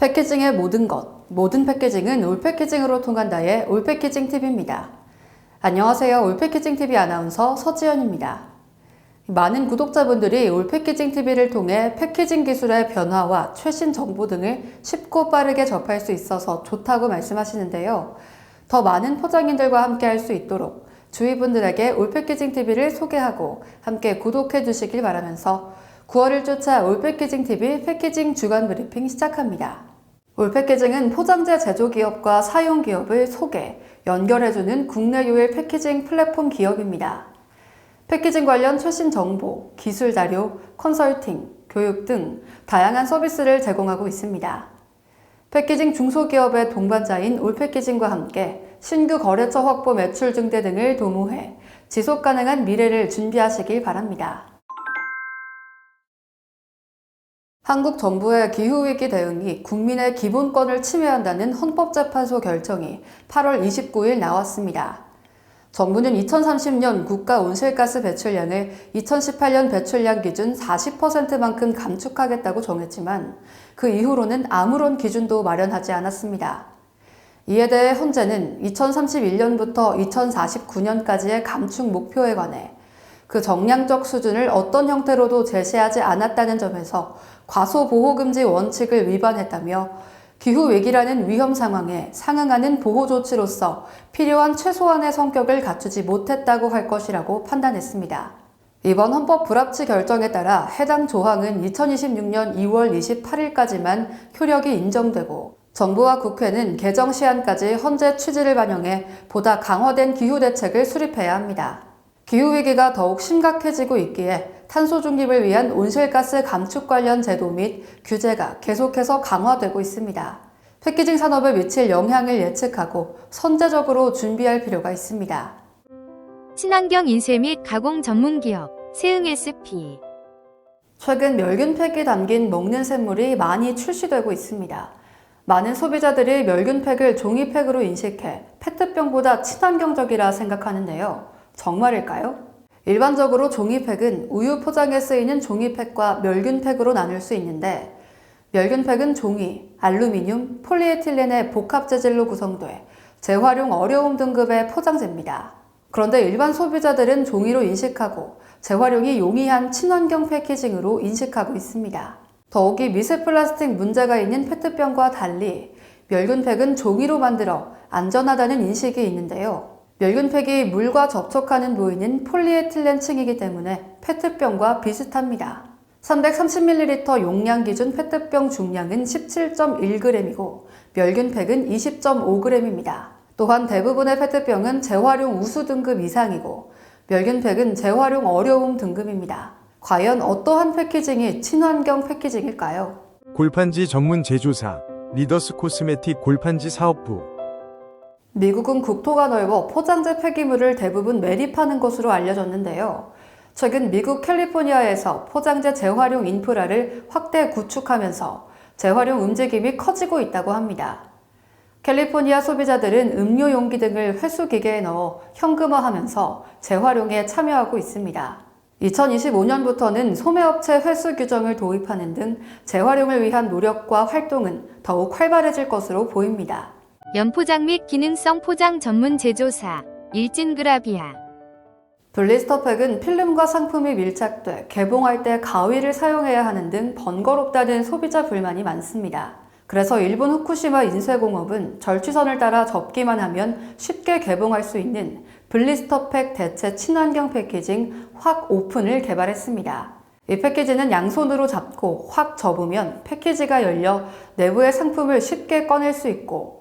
패키징의 모든 것, 모든 패키징은 올 패키징으로 통한다의 올 패키징 TV입니다. 안녕하세요. 올 패키징 TV 아나운서 서지연입니다. 많은 구독자분들이 올 패키징 TV를 통해 패키징 기술의 변화와 최신 정보 등을 쉽고 빠르게 접할 수 있어서 좋다고 말씀하시는데요. 더 많은 포장인들과 함께 할 수 있도록 주위 분들에게 올 패키징 TV를 소개하고 함께 구독해 주시길 바라면서 9월을 쫓아 올 패키징 TV 패키징 주간 브리핑 시작합니다. 올 패키징은 포장재 제조기업과 사용기업을 소개, 연결해주는 국내 유일 패키징 플랫폼 기업입니다. 패키징 관련 최신 정보, 기술 자료, 컨설팅, 교육 등 다양한 서비스를 제공하고 있습니다. 패키징 중소기업의 동반자인 올패키징과 함께 신규 거래처 확보 매출 증대 등을 도모해 지속 가능한 미래를 준비하시길 바랍니다. 한국 정부의 기후위기 대응이 국민의 기본권을 침해한다는 헌법재판소 결정이 8월 29일 나왔습니다. 정부는 2030년 국가 온실가스 배출량을 2018년 배출량 기준 40%만큼 감축하겠다고 정했지만 그 이후로는 아무런 기준도 마련하지 않았습니다. 이에 대해 현재는 2031년부터 2049년까지의 감축 목표에 관해 그 정량적 수준을 어떤 형태로도 제시하지 않았다는 점에서 과소보호금지 원칙을 위반했다며 기후위기라는 위험 상황에 상응하는 보호조치로서 필요한 최소한의 성격을 갖추지 못했다고 할 것이라고 판단했습니다. 이번 헌법 불합치 결정에 따라 해당 조항은 2026년 2월 28일까지만 효력이 인정되고 정부와 국회는 개정 시한까지 헌재 취지를 반영해 보다 강화된 기후 대책을 수립해야 합니다. 기후위기가 더욱 심각해지고 있기에 탄소 중립을 위한 온실가스 감축 관련 제도 및 규제가 계속해서 강화되고 있습니다. 패키징 산업에 미칠 영향을 예측하고 선제적으로 준비할 필요가 있습니다. 친환경 인쇄 및 가공 전문 기업 세흥 SP 최근 멸균팩이 담긴 먹는 샘물이 많이 출시되고 있습니다. 많은 소비자들이 멸균팩을 종이팩으로 인식해 페트병보다 친환경적이라 생각하는데요. 정말일까요? 일반적으로 종이팩은 우유 포장에 쓰이는 종이팩과 멸균팩으로 나눌 수 있는데 멸균팩은 종이, 알루미늄, 폴리에틸렌의 복합 재질로 구성돼 재활용 어려움 등급의 포장재입니다. 그런데 일반 소비자들은 종이로 인식하고 재활용이 용이한 친환경 패키징으로 인식하고 있습니다. 더욱이 미세 플라스틱 문제가 있는 페트병과 달리 멸균팩은 종이로 만들어 안전하다는 인식이 있는데요. 멸균팩이 물과 접촉하는 부위는 폴리에틸렌 층이기 때문에 페트병과 비슷합니다. 330ml 용량 기준 페트병 중량은 17.1g이고 멸균팩은 20.5g입니다. 또한 대부분의 페트병은 재활용 우수 등급 이상이고 멸균팩은 재활용 어려움 등급입니다. 과연 어떠한 패키징이 친환경 패키징일까요? 골판지 전문 제조사 리더스 코스메틱 골판지 사업부 미국은 국토가 넓어 포장재 폐기물을 대부분 매립하는 것으로 알려졌는데요. 최근 미국 캘리포니아에서 포장재 재활용 인프라를 확대 구축하면서 재활용 움직임이 커지고 있다고 합니다. 캘리포니아 소비자들은 음료 용기 등을 회수기계에 넣어 현금화하면서 재활용에 참여하고 있습니다. 2025년부터는 소매업체 회수 규정을 도입하는 등 재활용을 위한 노력과 활동은 더욱 활발해질 것으로 보입니다. 연포장 및 기능성 포장 전문 제조사 일진그라비아 블리스터팩은 필름과 상품이 밀착돼 개봉할 때 가위를 사용해야 하는 등 번거롭다는 소비자 불만이 많습니다. 그래서 일본 후쿠시마 인쇄공업은 절취선을 따라 접기만 하면 쉽게 개봉할 수 있는 블리스터팩 대체 친환경 패키징 확 오픈을 개발했습니다. 이 패키지는 양손으로 잡고 확 접으면 패키지가 열려 내부의 상품을 쉽게 꺼낼 수 있고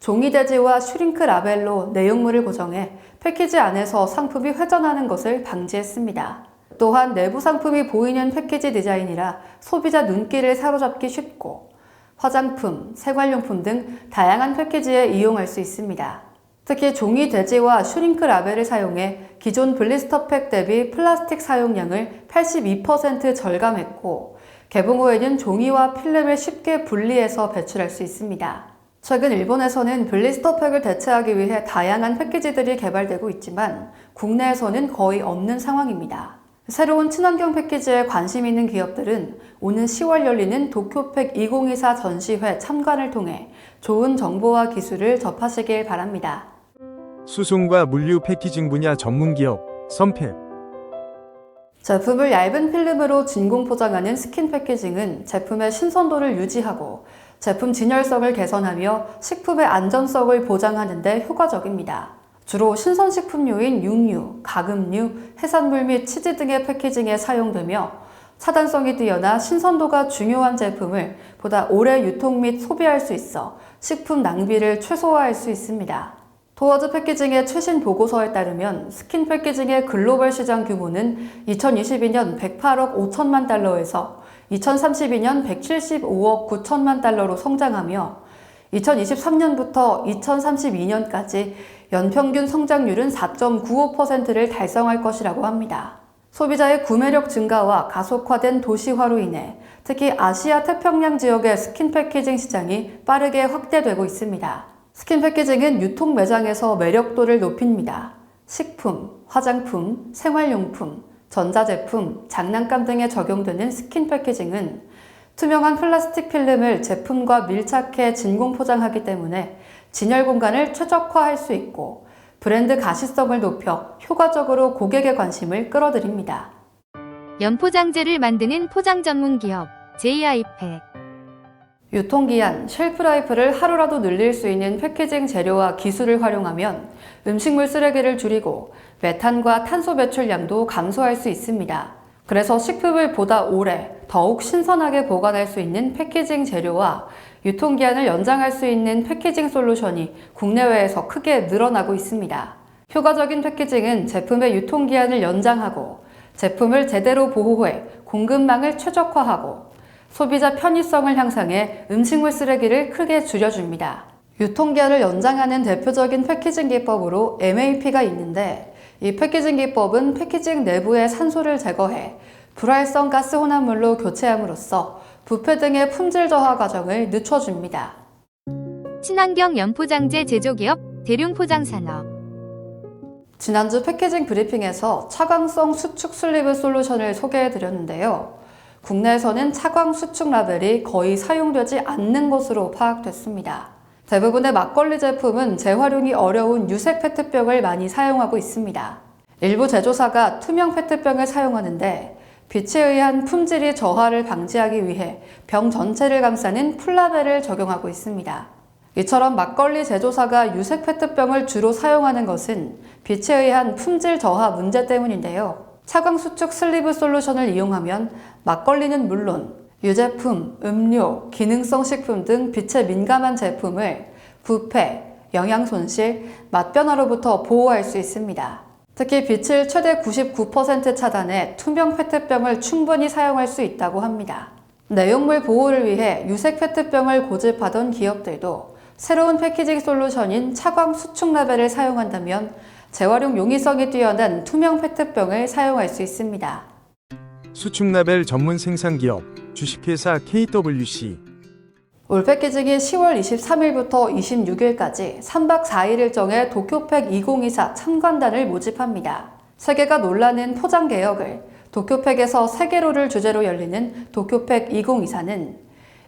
종이 대지와 슈링크 라벨로 내용물을 고정해 패키지 안에서 상품이 회전하는 것을 방지했습니다. 또한 내부 상품이 보이는 패키지 디자인이라 소비자 눈길을 사로잡기 쉽고 화장품, 생활용품 등 다양한 패키지에 이용할 수 있습니다. 특히 종이 대지와 슈링크 라벨을 사용해 기존 블리스터팩 대비 플라스틱 사용량을 82% 절감했고 개봉 후에는 종이와 필름을 쉽게 분리해서 배출할 수 있습니다. 최근 일본에서는 블리스터팩을 대체하기 위해 다양한 패키지들이 개발되고 있지만 국내에서는 거의 없는 상황입니다. 새로운 친환경 패키지에 관심 있는 기업들은 오는 10월 열리는 도쿄팩 2024 전시회 참관을 통해 좋은 정보와 기술을 접하시길 바랍니다. 수송과 물류 패키징 분야 전문 기업 선팩 제품을 얇은 필름으로 진공 포장하는 스킨 패키징은 제품의 신선도를 유지하고 제품 진열성을 개선하며 식품의 안전성을 보장하는 데 효과적입니다. 주로 신선식품류인 육류, 가금류, 해산물 및 치즈 등의 패키징에 사용되며 차단성이 뛰어나 신선도가 중요한 제품을 보다 오래 유통 및 소비할 수 있어 식품 낭비를 최소화할 수 있습니다. 도어즈 패키징의 최신 보고서에 따르면 스킨 패키징의 글로벌 시장 규모는 2022년 108억 5천만 달러에서 2032년 175억 9천만 달러로 성장하며 2023년부터 2032년까지 연평균 성장률은 4.95%를 달성할 것이라고 합니다. 소비자의 구매력 증가와 가속화된 도시화로 인해 특히 아시아 태평양 지역의 스킨 패키징 시장이 빠르게 확대되고 있습니다. 스킨 패키징은 유통 매장에서 매력도를 높입니다. 식품, 화장품, 생활용품, 전자제품, 장난감 등에 적용되는 스킨 패키징은 투명한 플라스틱 필름을 제품과 밀착해 진공 포장하기 때문에 진열 공간을 최적화할 수 있고 브랜드 가시성을 높여 효과적으로 고객의 관심을 끌어들입니다. 연포장재를 만드는 포장 전문 기업 JI팩. 유통기한, 쉘프라이프를 하루라도 늘릴 수 있는 패키징 재료와 기술을 활용하면 음식물 쓰레기를 줄이고 메탄과 탄소 배출량도 감소할 수 있습니다. 그래서 식품을 보다 오래, 더욱 신선하게 보관할 수 있는 패키징 재료와 유통기한을 연장할 수 있는 패키징 솔루션이 국내외에서 크게 늘어나고 있습니다. 효과적인 패키징은 제품의 유통기한을 연장하고 제품을 제대로 보호해 공급망을 최적화하고 소비자 편의성을 향상해 음식물 쓰레기를 크게 줄여줍니다. 유통기한을 연장하는 대표적인 패키징 기법으로 MAP가 있는데 이 패키징 기법은 패키징 내부의 산소를 제거해 불활성 가스 혼합물로 교체함으로써 부패 등의 품질 저하 과정을 늦춰줍니다. 친환경 연포장재 제조기업 대륜포장산업. 지난주 패키징 브리핑에서 차광성 수축 슬리브 솔루션을 소개해 드렸는데요. 국내에서는 차광 수축 라벨이 거의 사용되지 않는 것으로 파악됐습니다. 대부분의 막걸리 제품은 재활용이 어려운 유색 페트병을 많이 사용하고 있습니다. 일부 제조사가 투명 페트병을 사용하는데 빛에 의한 품질이 저하를 방지하기 위해 병 전체를 감싸는 풀라벨을 적용하고 있습니다. 이처럼 막걸리 제조사가 유색 페트병을 주로 사용하는 것은 빛에 의한 품질 저하 문제 때문인데요. 차광 수축 슬리브 솔루션을 이용하면 막걸리는 물론 유제품, 음료, 기능성 식품 등 빛에 민감한 제품을 부패, 영양 손실, 맛 변화로부터 보호할 수 있습니다. 특히 빛을 최대 99% 차단해 투명 페트병을 충분히 사용할 수 있다고 합니다. 내용물 보호를 위해 유색 페트병을 고집하던 기업들도 새로운 패키징 솔루션인 차광 수축 라벨을 사용한다면 재활용 용이성이 뛰어난 투명 페트병을 사용할 수 있습니다. 수축 라벨 전문 생산 기업 주식회사 KWC 올 패키징이 10월 23일부터 26일까지 3박 4일 일정의 도쿄팩 2024 참관단을 모집합니다. 세계가 놀라는 포장 개혁을 도쿄팩에서 세계로를 주제로 열리는 도쿄팩 2024는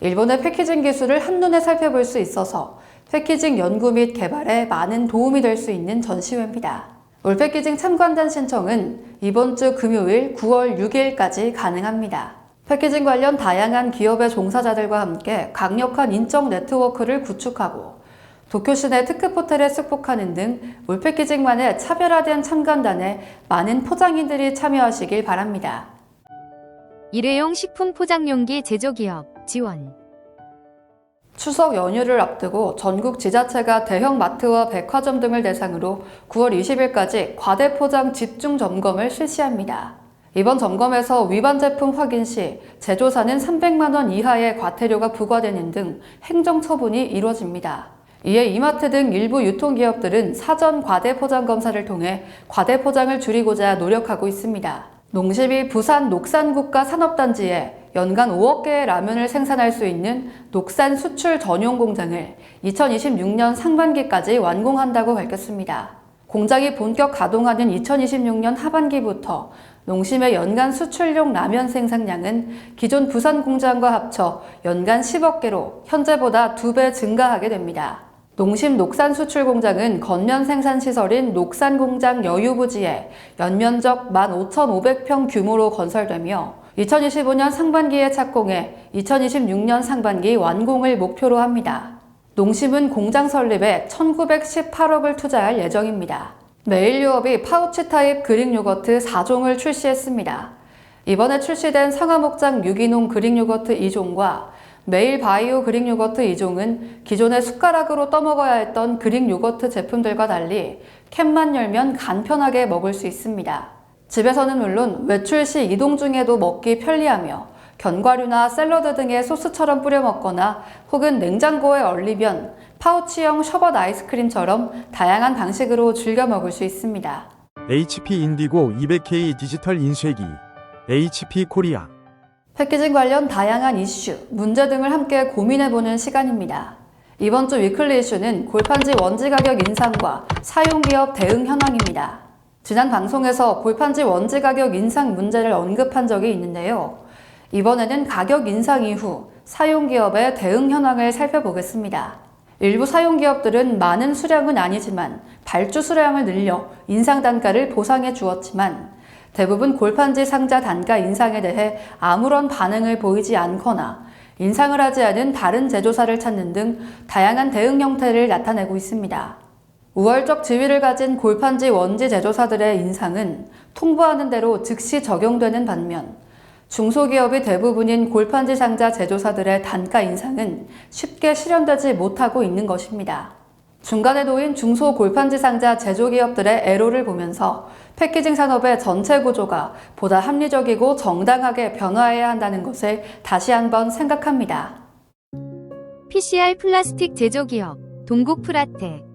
일본의 패키징 기술을 한눈에 살펴볼 수 있어서 패키징 연구 및 개발에 많은 도움이 될 수 있는 전시회입니다. 올 패키징 참관단 신청은 이번 주 금요일 9월 6일까지 가능합니다. 패키징 관련 다양한 기업의 종사자들과 함께 강력한 인적 네트워크를 구축하고 도쿄 시내 특급 호텔에 숙박하는 등 올패키징만의 차별화된 참관단에 많은 포장인들이 참여하시길 바랍니다. 일회용 식품 포장용기 제조기업 지원. 추석 연휴를 앞두고 전국 지자체가 대형 마트와 백화점 등을 대상으로 9월 20일까지 과대 포장 집중 점검을 실시합니다. 이번 점검에서 위반 제품 확인 시 제조사는 300만 원 이하의 과태료가 부과되는 등 행정 처분이 이루어집니다. 이에 이마트 등 일부 유통기업들은 사전 과대 포장 검사를 통해 과대 포장을 줄이고자 노력하고 있습니다. 농심이 부산 녹산국가 산업단지에 연간 5억 개의 라면을 생산할 수 있는 녹산 수출 전용 공장을 2026년 상반기까지 완공한다고 밝혔습니다. 공장이 본격 가동하는 2026년 하반기부터 농심의 연간 수출용 라면 생산량은 기존 부산 공장과 합쳐 연간 10억 개로 현재보다 2배 증가하게 됩니다. 농심 녹산 수출 공장은 건면 생산 시설인 녹산 공장 여유부지에 연면적 15,500평 규모로 건설되며 2025년 상반기에 착공해 2026년 상반기 완공을 목표로 합니다. 농심은 공장 설립에 1918억을 투자할 예정입니다. 메일 유업이 파우치 타입 그릭 요거트 4종을 출시했습니다. 이번에 출시된 상하목장 유기농 그릭 요거트 2종과 메일 바이오 그릭 요거트 2종은 기존의 숟가락으로 떠먹어야 했던 그릭 요거트 제품들과 달리 캔만 열면 간편하게 먹을 수 있습니다. 집에서는 물론 외출 시 이동 중에도 먹기 편리하며 견과류나 샐러드 등의 소스처럼 뿌려 먹거나 혹은 냉장고에 얼리면 파우치형 셔벗 아이스크림처럼 다양한 방식으로 즐겨 먹을 수 있습니다. HP 인디고 200K 디지털 인쇄기 HP 코리아 패키징 관련 다양한 이슈, 문제 등을 함께 고민해보는 시간입니다. 이번 주 위클리 이슈는 골판지 원지 가격 인상과 사용기업 대응 현황입니다. 지난 방송에서 골판지 원지 가격 인상 문제를 언급한 적이 있는데요. 이번에는 가격 인상 이후 사용기업의 대응 현황을 살펴보겠습니다. 일부 사용기업들은 많은 수량은 아니지만 발주 수량을 늘려 인상 단가를 보상해 주었지만 대부분 골판지 상자 단가 인상에 대해 아무런 반응을 보이지 않거나 인상을 하지 않은 다른 제조사를 찾는 등 다양한 대응 형태를 나타내고 있습니다. 우월적 지위를 가진 골판지 원지 제조사들의 인상은 통보하는 대로 즉시 적용되는 반면 중소기업이 대부분인 골판지 상자 제조사들의 단가 인상은 쉽게 실현되지 못하고 있는 것입니다. 중간에 놓인 중소 골판지 상자 제조기업들의 애로를 보면서 패키징 산업의 전체 구조가 보다 합리적이고 정당하게 변화해야 한다는 것을 다시 한번 생각합니다. PCR 플라스틱 제조기업 동국 프라텍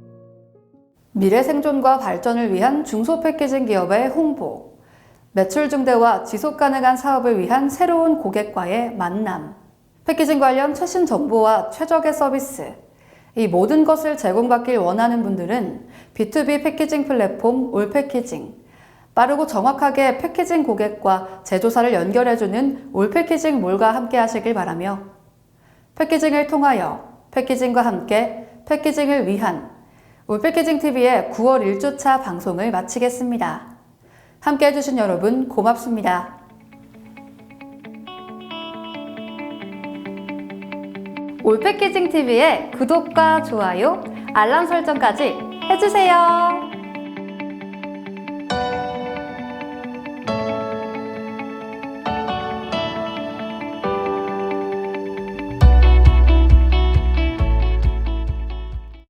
미래 생존과 발전을 위한 중소 패키징 기업의 홍보, 매출 증대와 지속 가능한 사업을 위한 새로운 고객과의 만남, 패키징 관련 최신 정보와 최적의 서비스, 이 모든 것을 제공받길 원하는 분들은 B2B 패키징 플랫폼 올 패키징, 빠르고 정확하게 패키징 고객과 제조사를 연결해주는 올 패키징 몰과 함께 하시길 바라며 패키징을 통하여 패키징과 함께 패키징을 위한 올패키징 TV의 9월 1주차 방송을 마치겠습니다. 함께 해주신 여러분 고맙습니다. 올패키징 TV의 구독과 좋아요, 알람 설정까지 해주세요.